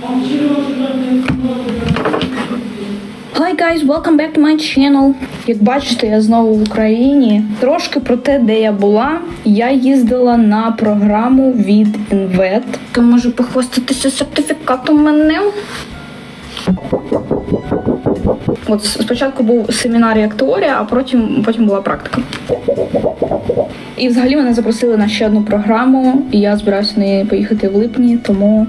Hi guys, welcome back to my channel. Як бачите, я знову в Україні. Трошки про те, де я була. Я їздила на програму від Інвет. Я можу похвастатися сертифікатом мене. От спочатку був семінар як теорія, а потім, потім була практика. І взагалі мене запросили на ще одну програму, і я збираюся на неї поїхати в липні, тому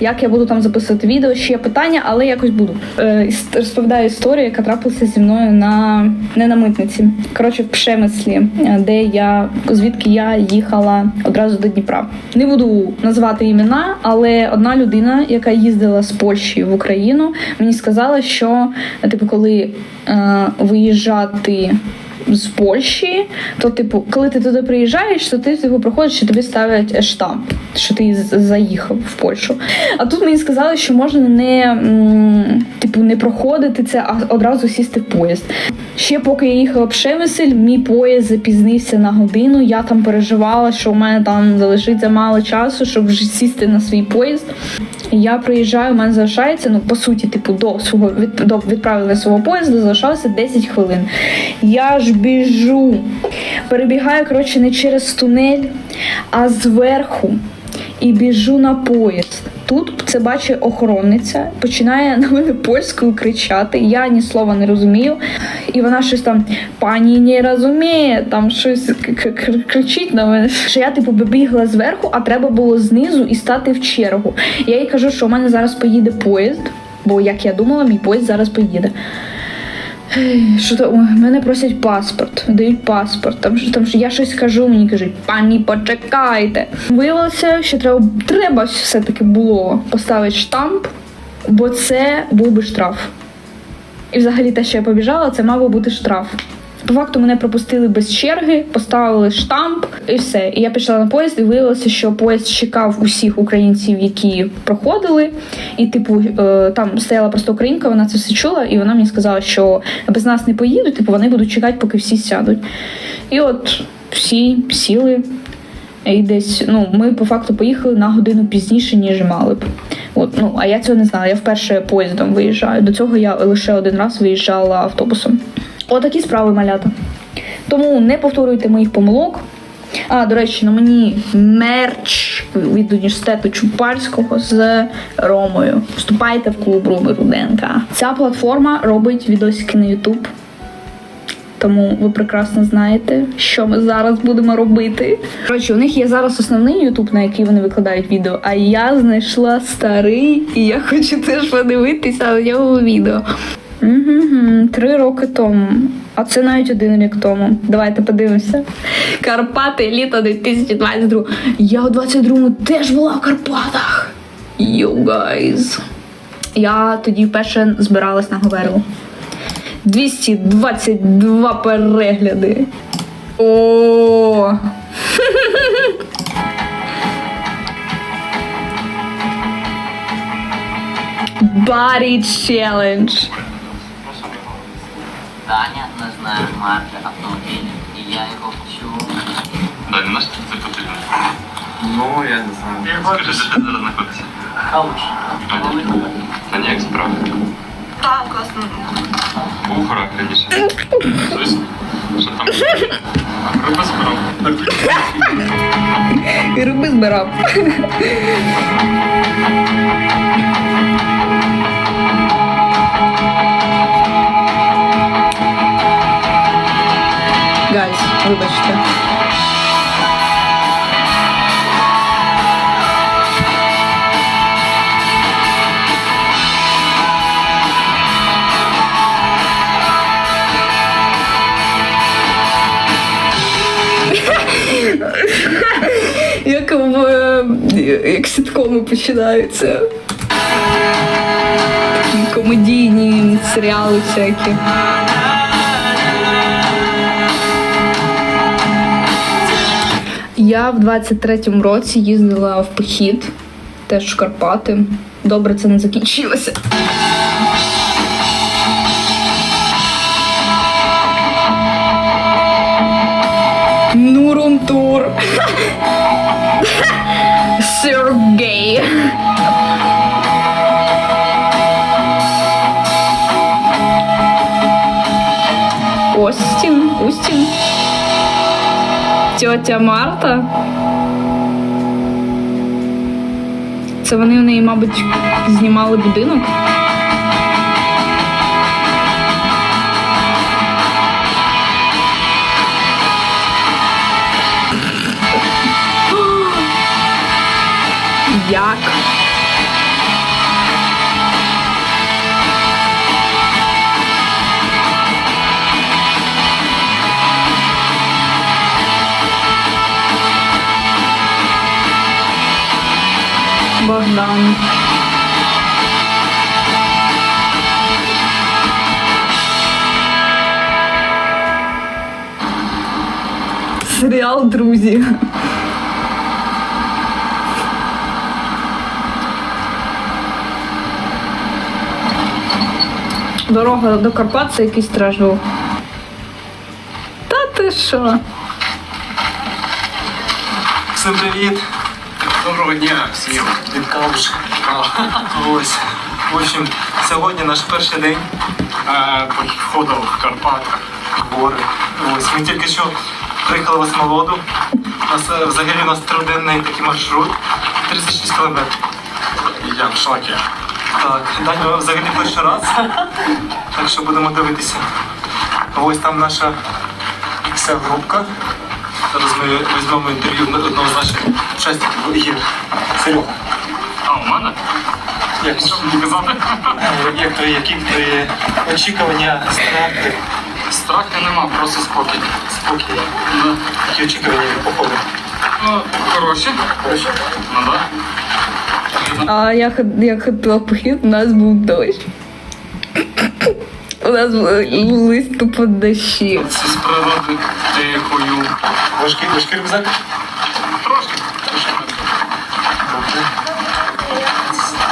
як я буду там записувати відео, ще є питання, але якось буду. Е, розповідаю історію, яка трапилася зі мною на не на митниці. Коротше, в Пшемислі, е, де я звідки я їхала одразу до Дніпра. Не буду називати імена, але одна людина, яка їздила з Польщі в Україну, мені сказала, що е, типу, коли е, виїжджати з Польщі, то, типу, коли ти туди приїжджаєш, то ти типу, проходиш і тобі ставлять штамп, що ти заїхав в Польщу. А тут мені сказали, що можна не, типу, не проходити це, а одразу сісти в поїзд. Ще поки я їхала в Пшемисель, мій поїзд запізнився на годину. Я там переживала, що у мене там залишиться мало часу, щоб вже сісти на свій поїзд. Я приїжджаю, у мене залишається, ну по суті, типу, до свого від, до відправлення свого поїзду залишалося 10 хвилин. Я ж біжу, перебігаю, коротше, не через тунель, а зверху. І біжу на поїзд. Тут це бачить охоронниця, починає на мене польською кричати. Я ні слова не розумію. І вона щось там пані не розуміє, там щось кричить на мене. Що я типу бігла зверху, а треба було знизу і стати в чергу. Я їй кажу, що у мене зараз поїде поїзд, бо як я думала, мій поїзд зараз поїде. Що то мене просять паспорт, дають паспорт. Там що там що я щось кажу, мені кажуть, пані, почекайте. Виявилося, що треба треба все-таки було поставити штамп, бо це був би штраф. І взагалі те, що я побіжала, це мав би бути штраф. По факту мене пропустили без черги, поставили штамп і все. І я пішла на поїзд, і виявилося, що поїзд чекав усіх українців, які проходили. І, типу, е, там стояла просто українка, вона це все чула, і вона мені сказала, що без нас не поїдуть, типу вони будуть чекати, поки всі сядуть. І от всі сіли. І десь, ну, ми по факту поїхали на годину пізніше, ніж мали б. От, ну, а я цього не знала. Я вперше поїздом виїжджаю. До цього я лише один раз виїжджала автобусом. Отакі справи малята. Тому не повторюйте моїх помилок. А, до речі, на мені мерч від університету Чупарського з Ромою. Вступайте в клуб Роми Руденка. Ця платформа робить відосики на YouTube. Тому ви прекрасно знаєте, що ми зараз будемо робити. Коротше, у них є зараз основний Ютуб, на який вони викладають відео. А я знайшла старий, і я хочу теж подивитися на нього відео. Угу, три роки тому. А це навіть один рік тому. Давайте подивимося. Карпати, літо 2022. Я у 22-му теж була в Карпатах. You guys. Я тоді вперше збиралась на Говерлу. 222 перегляди. О. Body challenge. Даня не знає марки автомобілів, і я його вчу. Далі, на що це потрібно? Ну, я не знаю. Скажи, де ти зараз знаходишся? Кауч. Та ніяк справи. Так, класно. Був хорак Що там? Риба справа. І руби збирав. Гайс, вибачте. Як в е, як сіткоми починаються. Комедійні серіали всякі. Я в 23-му році їздила в похід, теж в Карпати. Добре, це не закінчилося. Нурунтур. Сергей. Остин, Устин. Тьотя Марта. Це вони у неї, мабуть, знімали будинок. Як? Богдан. Серіал Друзі. Дорога до Карпат це якийсь був. Та ти що? Всім привіт! Доброго дня всім від Калуш. Ось. В общем, сьогодні наш перший день е, походу в Карпатах, гори. Ось ми тільки що приїхали в Осмолоду. У нас е, взагалі у нас триденний такий маршрут. 36 кілометрів. Я в шокі. Так, Даня взагалі перший раз. Так що будемо дивитися. Ось там наша вся групка. Зараз ми візьмемо інтерв'ю одного з наших учасників ігор. Серега, А, у мене? як, Що мені казати? як твої, які твої очікування, страхи, Страху нема, просто спокій. спокій, які очікування від походу? Ну, хороші. Хорошо? Ну да. А я, ход- я ходила похід, у нас був дощ. У нас були лист тупо дощі. Це з природи тихою. Важкий, важкий рюкзак? Трошки.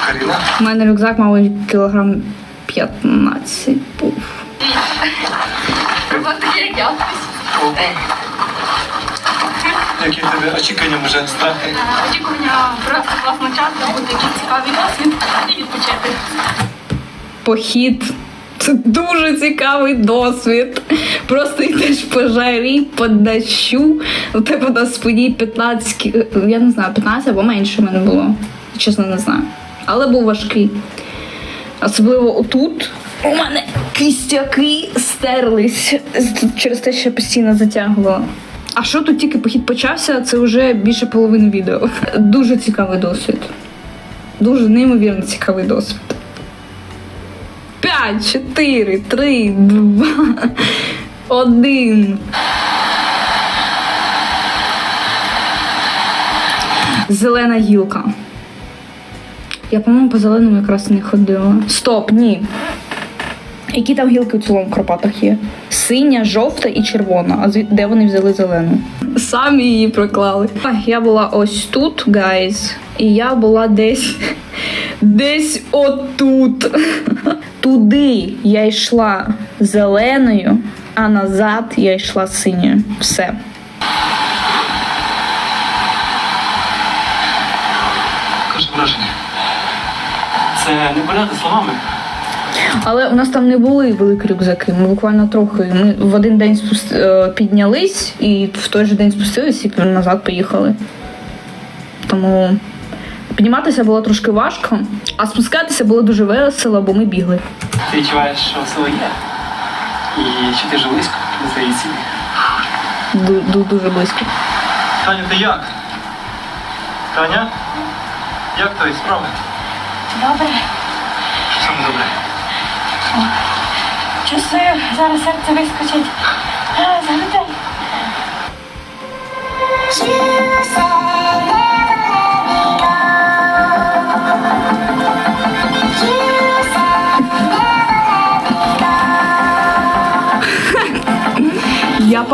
Каріна? У мене рюкзак, мабуть, кілограм 15 був. Опа. Які в тебе очікування, може, страхи? Очікування просто класно часу, буде якийсь цікавий досвід і відпочити. Похід. Це дуже цікавий досвід. Просто йдеш по жарі, по дощу. У тебе на спині 15, кі- я не знаю, 15 або менше в мене було. Чесно, не знаю. Але був важкий. Особливо отут. У мене кістяки стерлись через те, що я постійно затягувала. А що тут тільки похід почався, це вже більше половини відео. Дуже цікавий досвід. Дуже неймовірно цікавий досвід. П'ять, чотири, три, два, один. Зелена гілка. Я, по-моєму, по зеленому якраз не ходила. Стоп, ні. Які там гілки у цілому в Карпатах є? Синя, жовта і червона. А де вони взяли зелену? Самі її проклали. Я була ось тут, гайз, і я була десь. Десь отут. Туди я йшла зеленою, а назад я йшла синьою. Все. Враження. Це не передати словами. Але у нас там не були великі рюкзаки. Ми буквально трохи. Ми в один день спуст... е, піднялись і в той же день спустились і назад поїхали. Тому підніматися було трошки важко, а спускатися було дуже весело, бо ми бігли. Ти відчуваєш, що сила є? І чи ти вже близько до своєї цілі? Ду- ду- Дуже близько. Таня, ти як? Таня? Як твої справи? Добре, Що саме добре? чувствую, зараз серце вискочить. Я пам'ятаю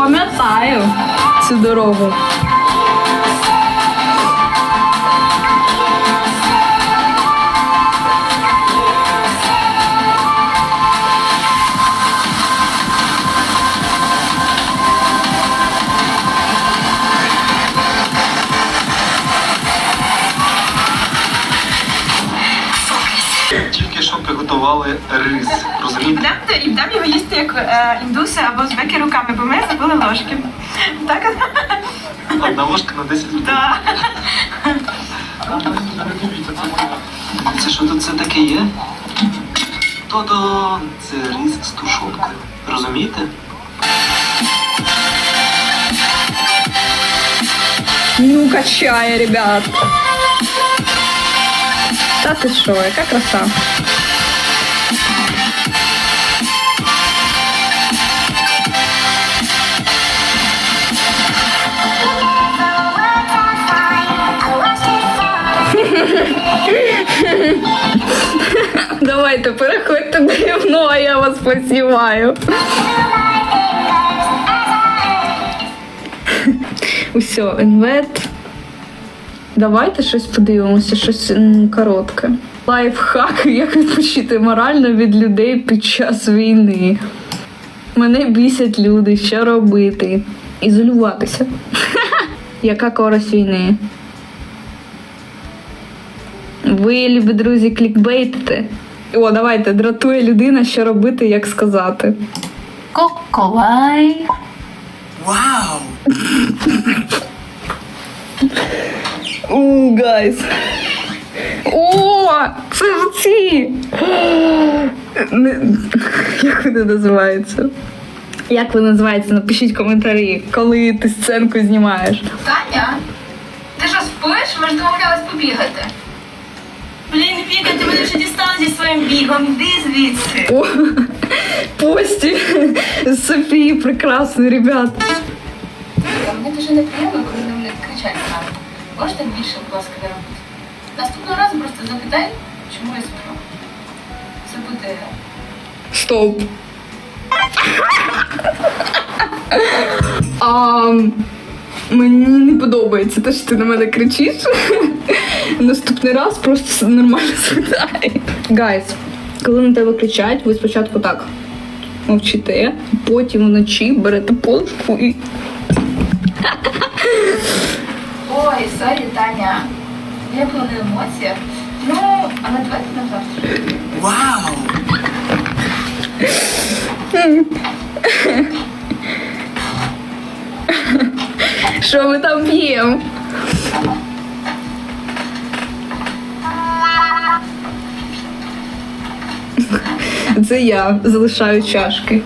meu Se durou. Приготували рис. Розумієте? Будемо і будемо його їсти як е, індуси або узбеки руками, бо ми забули ложки. Так? Одна ложка на 10 людей. Так. Це що тут це таке є? То-до, це рис з тушонкою. Розумієте? Ну, качає, ребят. Та ти що, яка краса. Давайте, переходьте до гівно, а я вас поснімаю. Усьо, інвет. Давайте щось подивимося, щось коротке. Лайфхак, як відпочити морально від людей під час війни. Мене бісять люди, що робити? Ізолюватися. Яка користь війни? Ви, любі друзі, клікбейтите. О, давайте, дратує людина, що робити, як сказати. Коколай. Вау! У, гайс. О, це ж ці. Не- Як вони називаються? Як вони називаються? Напишіть коментарі, коли ти сценку знімаєш. Таня, ти що спиш? Ми ж домовлялись побігати. Віка, ти мене вже дістала зі своїм бігом. Іди звідси. О, пості Софії прекрасний, ребят. Мені дуже неприємно, коли на мене кричать саме. Можете більше, будь ласка, не робити? Наступного разу просто запитай, чому я сплю. Це буде Стоп. А, мені не подобається те, що ти на мене кричиш. Наступний раз просто нормально спитай. Гайс, коли на тебе кричать, ви спочатку так мовчите, потім вночі берете полочку і. Ой, сорі, Таня. Я була на емоціях. Ну, але давайте на завтра. Вау! Що ми там п'ємо? Це я залишаю чашки.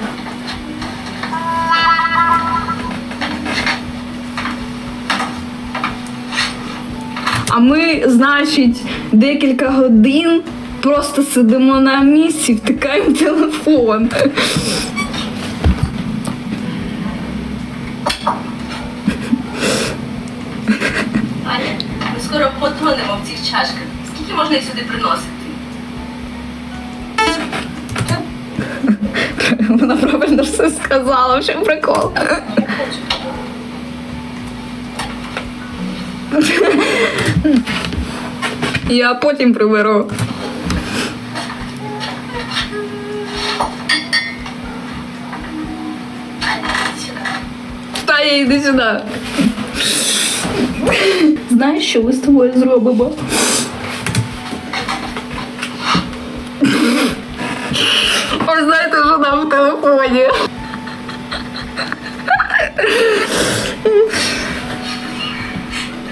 А ми, значить, декілька годин просто сидимо на місці, втикаємо телефон. Чашках. Скільки можна їх сюди приносити? Вона правильно все сказала, в чому прикол. Я потім приберу. Та я йди сюди. Знаєш, що ми з тобою зробимо? Ви знаєте, що там в телефоні.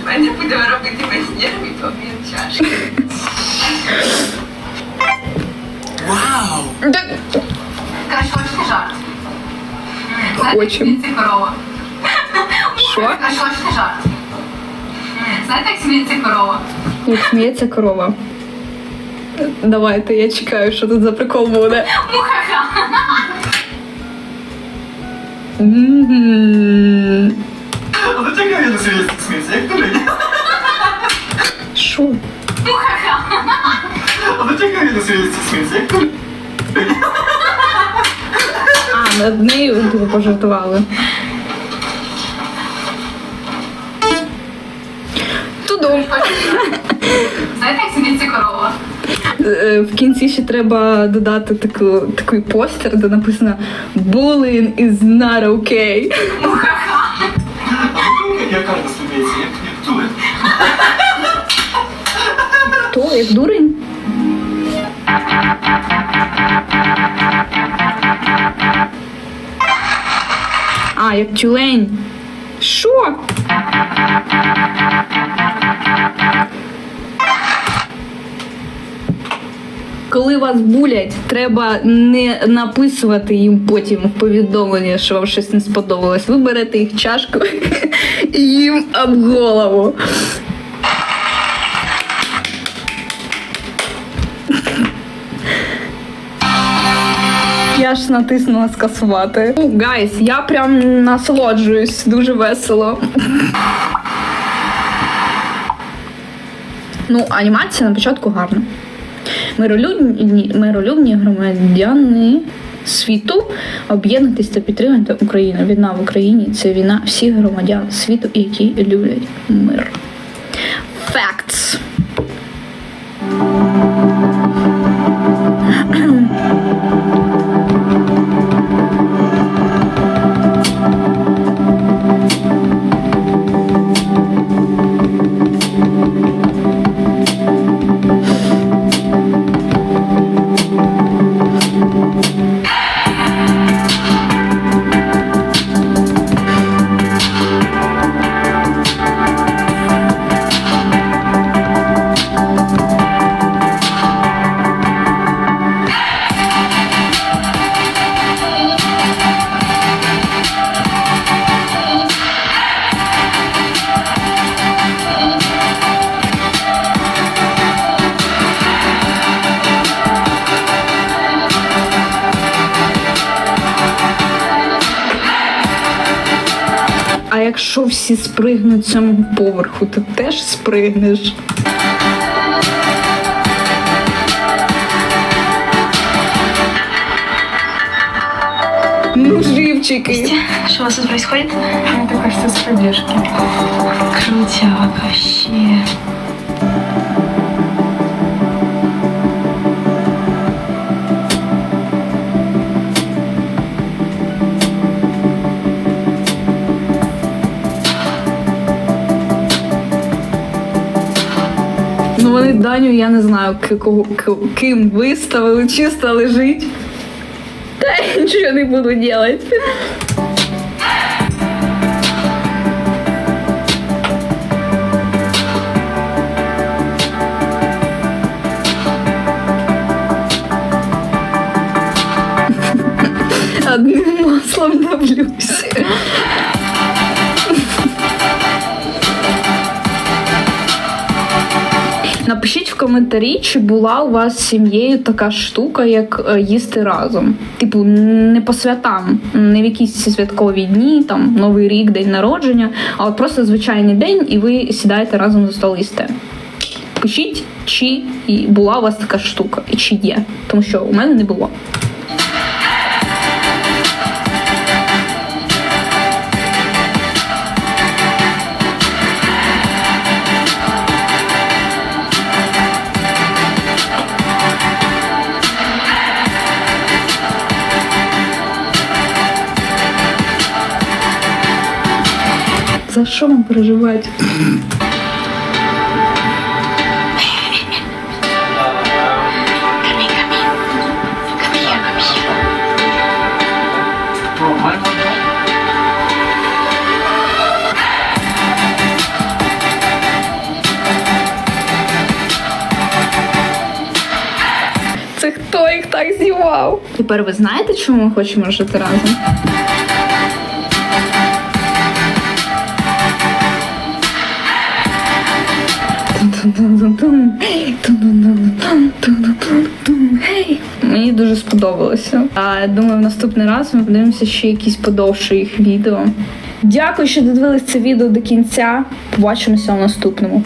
Ми не будемо робити весь нерві обмін чашки. Вау! Так, Краще хочете жарт? Хочемо. Знаєте, як сміється корова? Що? Краще хочете жарт? Знаєте, як сміється корова? Як сміється корова. Давайте, я чекаю, що тут за прикол буде. Мухаха! М. А до чого він сміється? Як ти? Що? Мухаха! А до чого він сміється? Як ти? А, над нею типу, пожартували. Знаєте, як сміється корова? Е, В кінці ще треба додати таку, такий постер, де написано Bullying is not okay. Яка не? Як як? Хто? Як дурень? А, як тюлень. Що? Коли вас булять, треба не написувати їм потім в повідомлення, що вам щось не сподобалось. Ви берете їх чашку і їм об голову. Я ж натиснула скасувати. Ну, гайс, я прям насолоджуюсь, дуже весело. Ну, анімація на початку гарна. Миролюбні, миролюбні громадяни світу об'єднатись та підтримати Україну. Війна в Україні це війна всіх громадян світу, які люблять мир. Facts. Всі спригнуть з цього поверху, ти теж спригнеш. Ну, живчики. Что у вас тут происходит? Это кажется с пробежки. Крутяк вообще. Вони Даню, я не знаю, кого, ким виставили, чисто лежить. Та я нічого не буду робити. Коментарі, чи була у вас з сім'єю така штука, як е, їсти разом. Типу, не по святам, не в якісь святкові дні, там Новий рік, день народження, а от просто звичайний день, і ви сідаєте разом за стол їсте. Пишіть, чи була у вас така штука, і чи є. Тому що у мене не було. За що вам переживати? Це хто їх так знімав? Тепер ви знаєте, чому ми хочемо жити разом? Мені дуже сподобалося. А думаю, в наступний раз ми подивимося ще якісь подовше їх відео. Дякую, що додивились це відео до кінця. Побачимося у наступному.